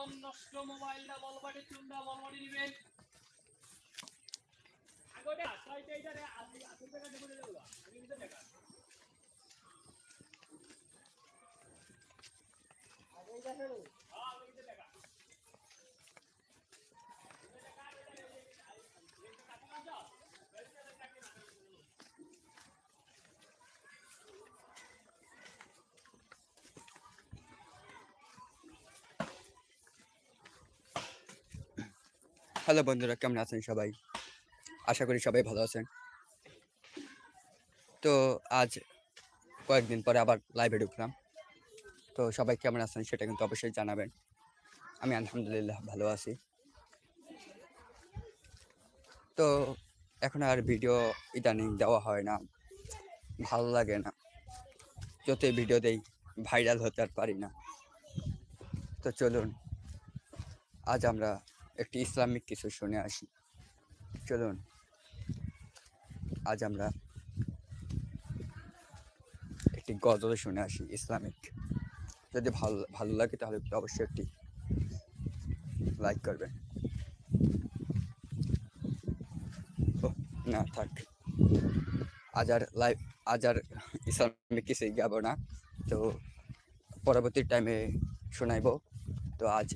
পুরাতন নষ্ট মোবাইলটা বলবাটি চুন্ডা বলবাটি নিবেন। আগোটা ছয়টা এইটারে আশি দেবো। আমি হ্যালো বন্ধুরা, কেমন আছেন সবাই? আশা করি সবাই ভালো আছেন। তো আজ কয়েকদিন পরে আবার লাইভে ঢুকলাম। তো সবাই কেমন আছেন সেটা কিন্তু অবশ্যই জানাবেন। আমি আলহামদুলিল্লাহ ভালো আছি। তো এখন আর ভিডিও ইদানিং দেওয়া হয় না। ভালো লাগে না। যতই ভিডিও দেই ভাইরাল হতে আর পারি না। তো চলুন, আজ আমরা একটি ইসলামিক কিছু শুনে আসি। চলুন, আজ আমরা একটি গজল শুনে আসি, ইসলামিক। যদি ভালো ভালো লাগে তাহলে অবশ্যই একটি লাইক করবেন। না, থাক। আজ আর লাইভ আজ আর ইসলামিক কিছুই গাবো না। তো পরবর্তী টাইমে শোনাইব। তো আজ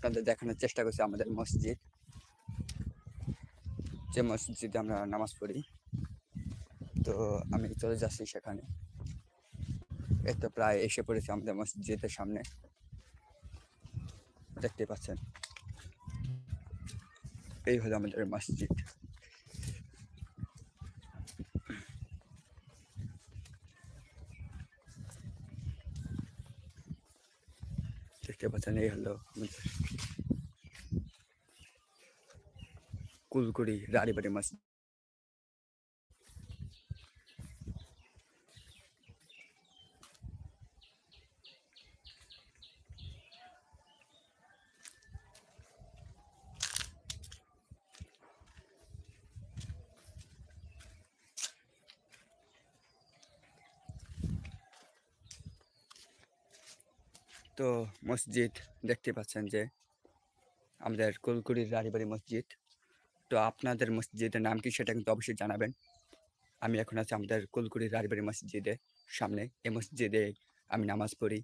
আপনাদের দেখানোর চেষ্টা করছি আমাদের মসজিদ। যে মসজিদে আমরা নামাজ পড়ি। তো আমি চলে যাচ্ছি সেখানে। এই তো প্রায় এসে পড়েছি আমাদের মসজিদের সামনে। দেখতে পাচ্ছেন। এই হলো আমাদের মসজিদ। দেখতে পাচ্ছেন এই হলো আমাদের কুলকুড়ি রাড়িবাড়ি তো মসজিদ দেখতে পাচ্ছেন যে আমাদের কুলকুড়ির রাড়িবাড়ি মসজিদ। তো আপনাদের মসজিদের নাম কি সেটা কিন্তু অবশ্যই জানাবেন। আমি এখন আছি আমাদের কুলকুড়ির রাড়িবাড়ি মসজিদে সামনে। এই মসজিদে আমি নামাজ পড়ি,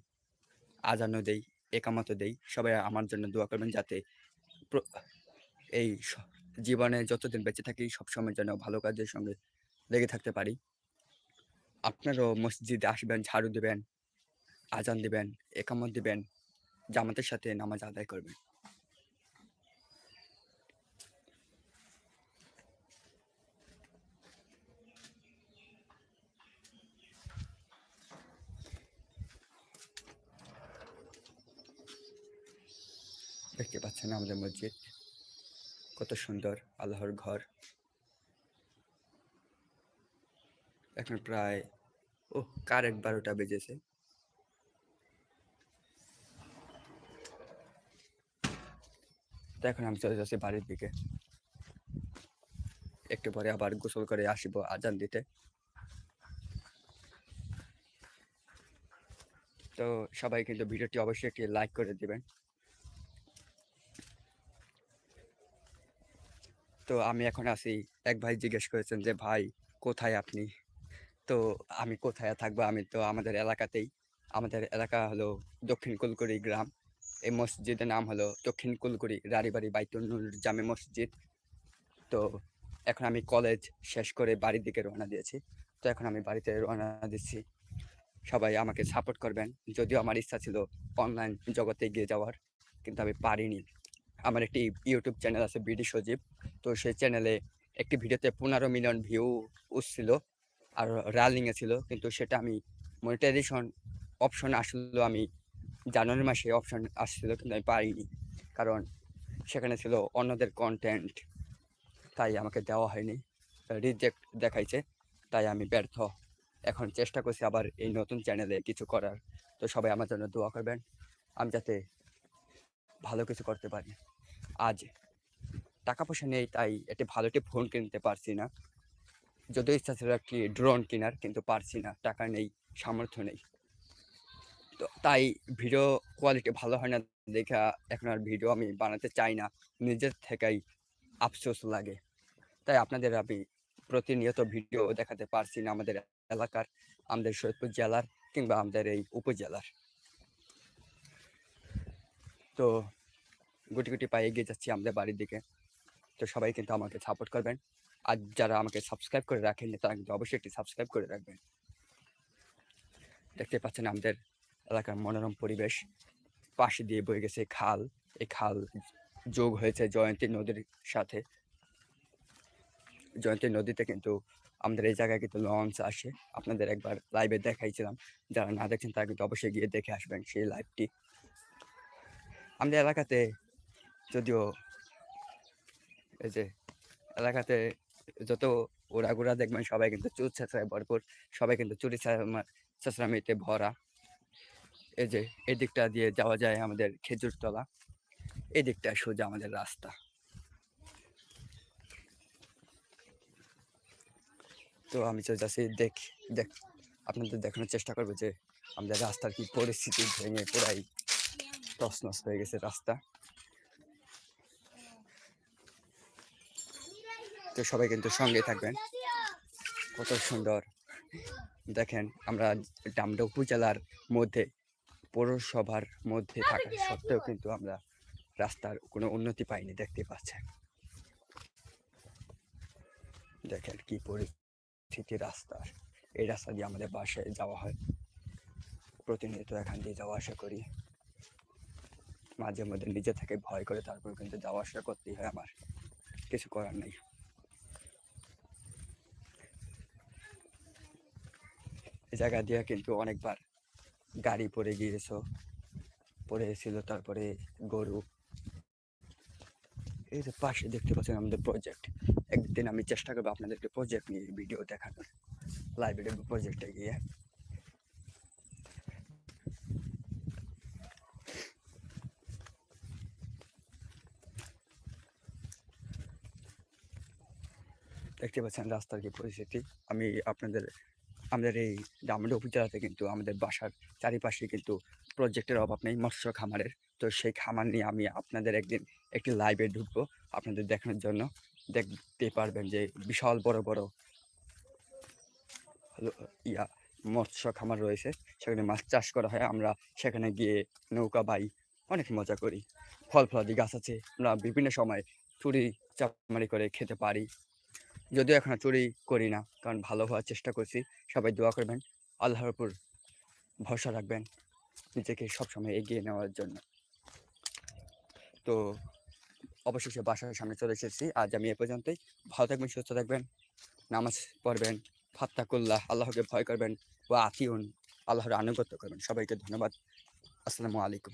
আজানও দেই, একামতও দেই। সবাই আমার জন্য দোয়া করবেন যাতে এই জীবনে যতদিন বেঁচে থাকি, সবসময় যেন ভালো কাজের সঙ্গে লেগে থাকতে পারি। আপনারাও মসজিদে আসবেন, ঝাড়ু দিবেন আজান দিবেন, একামত দিবেন, জামাতের সাথে নামাজ আদায় করবেন। দেখতে পাচ্ছেন আমাদের মসজিদ, কত সুন্দর, আল্লাহর ঘর। এখন প্রায় ও কারেক্ট বারোটা বেজেছে? তো এখন আমি চলে যাচ্ছি বাড়ির দিকে। একটু পরে আবার গোসল করে আসিব আজান দিতে। তো সবাই কিন্তু ভিডিওটি অবশ্যই একটি লাইক করে দিবেন। তো আমি এখন আছি, এক ভাই জিজ্ঞেস করেছেন যে, ভাই, কোথায় আপনি? তো আমি কোথায় থাকব? আমি তো আমাদের এলাকাতেই, আমাদের এলাকা হলো দক্ষিণ কুলকুড়ি গ্রাম। এই মসজিদের নাম হলো দক্ষিণ কুলকুড়ি রাড়িবাড়ি বাইতুন্নুর জামে মসজিদ। তো এখন আমি কলেজ শেষ করে বাড়ির দিকে রওনা দিয়েছি। তো এখন আমি বাড়িতে রওনা দিচ্ছি। সবাই আমাকে সাপোর্ট করবেন। যদিও আমার ইচ্ছা ছিল অনলাইন জগতে এগিয়ে যাওয়ার, কিন্তু আমি পারিনি। আমার একটি ইউটিউব চ্যানেল আছে বিডি সজীব। তো সেই চ্যানেলে একটি ভিডিওতে পনেরো মিলিয়ন ভিউ উঠছিল আর রানিংয়ে ছিল। কিন্তু সেটা আমি মনিটাইজেশন অপশন আসলো আমি জানুয়ারি মাসে অপশন আসছিল কিন্তু আমি পারিনি। কারণ সেখানে ছিল অন্যদের কন্টেন্ট তাই আমাকে দেওয়া হয়নি। রিজেক্ট দেখাইছে, তাই আমি ব্যর্থ। এখন চেষ্টা করছি আবার এই নতুন চ্যানেলে কিছু করার। তো সবাই আমার জন্য দোয়া করবেন, আমি যাতে ভালো কিছু করতে পারি। আজ টাকা পয়সা নেই, তাই একটি ভালো একটি ফোন কিনতে পারছি না। যদিও ইচ্ছা ছিল একটি ড্রোন কেনার, কিন্তু পারছি না। টাকা নেই, সামর্থ্য নেই। তো তাই ভিডিও কোয়ালিটি ভালো হয় না দেখা এখন আর ভিডিও আমি বানাতে চাই না। নিজের থেকেই আফসোস লাগে। তাই আপনাদের আমি প্রতিনিয়ত ভিডিও দেখাতে পারছি না আমাদের এলাকার, আমাদের সৈয়দপুর জেলার কিংবা আমাদের এই উপজেলার। তো গুটি গুটি পায়ে এগিয়ে যাচ্ছি আমাদের বাড়ির দিকে। তো সবাই কিন্তু আমাকে সাপোর্ট করবেন। আর যারা আমাকে সাবস্ক্রাইব করে রাখেননি তারা কিন্তু অবশ্যই একটি সাবস্ক্রাইব করে রাখবেন। দেখতে পাচ্ছেন আমাদের এলাকার মনোরম পরিবেশ। পাশে দিয়ে বয়ে গেছে খাল। এই খাল যোগ হয়েছে জয়ন্তী নদীর সাথে। জয়ন্তী নদীতে কিন্তু আমাদের এই জায়গায় কিন্তু লঞ্চ আসে। আপনাদের একবার লাইভে দেখাইছিলাম। যারা না দেখছেন তারা কিন্তু অবশ্যই গিয়ে দেখে আসবেন সেই লাইভটি আমাদের এলাকাতে যদিও এই যে এলাকাতে যত ওড়াগুড়া দেখবেন সবাই কিন্তু চুর ছেঁচড়ায় ভরপুর। সবাই কিন্তু চুরি চেঁচড়ামিতে ভরা। এই যে এই দিকটা দিয়ে যাওয়া যায় আমাদের খেজুরতলা। এই দিকটা সোজা আমাদের রাস্তা। তো আমি চলে যাচ্ছি দেখ দেখ, আপনাদের দেখানোর চেষ্টা করব যে, আমাদের রাস্তার কি পরিস্থিতি ভেঙে পুরাই তছনছ হয়ে গেছে রাস্তা। তো সবাই কিন্তু সঙ্গে থাকবেন। কত সুন্দর। দেখেন, আমরা ডামডা উপজেলার মধ্যে পৌরসভার মধ্যে থাকা সত্ত্বেও কিন্তু আমরা রাস্তার কোনো উন্নতি পাইনি দেখতে পাচ্ছেন। দেখেন কি পরিস্থিতি রাস্তার। এই রাস্তা দিয়ে আমাদের বাসায় যাওয়া হয়। প্রতিনিয়ত এখান দিয়ে যাওয়া আসা করি। মাঝে মধ্যে নিজে থেকে ভয় করে তারপর কিন্তু যাওয়া আসা করতেই হয় আমার। কিছু করার নেই। জায়গা দিয়ে কিন্তু অনেকবার গাড়ি পড়ে গিয়েছ পড়েছিল তারপরে গরু। এই যে পাশে দেখতে পাচ্ছেন আমাদের প্রজেক্ট একদিন আমি চেষ্টা করব আপনাদেরকে প্রজেক্ট নিয়ে ভিডিও দেখানোর লাইব্রেরি প্রজেক্টে গিয়ে। দেখতে পাচ্ছেন রাস্তার কি পরিস্থিতি, আমি আপনাদের আমাদের এই ডামডা উপজেলাতে কিন্তু আমাদের বাসার চারিপাশে কিন্তু প্রজেক্টের অভাব নেই, মৎস্য খামারের। তো সেই খামার নিয়ে আমি আপনাদের একদিন একটি লাইভে ঢুকবো আপনাদের দেখানোর জন্য। দেখতে পারবেন যে বিশাল বড় বড় ইয়া, মৎস্য খামার রয়েছে। সেখানে মাছ চাষ করা হয়। আমরা সেখানে গিয়ে নৌকা বাই অনেক মজা করি। ফল ফলাদি গাছ আছে। আমরা বিভিন্ন সময় চুরি চাপামারি করে খেতে পারি। যদিও এখন চুরি করি না, কারণ ভালো হওয়ার চেষ্টা করছি। সবাই দোয়া করবেন, আল্লাহর উপর ভরসা রাখবেন, নিজেকে সবসময় এগিয়ে নেওয়ার জন্য। তো অবশেষে বাসার সামনে চলে এসেছি। আজ আমি এ পর্যন্তই। ভালো থাকবেন, সুস্থ থাকবেন, নামাজ পড়বেন, ফাত্তাকুল্লাহ, আল্লাহকে ভয় করবেন ও আতিউন, আল্লাহর আনুগত্য করবেন। সবাইকে ধন্যবাদ। আসসালামু আলাইকুম।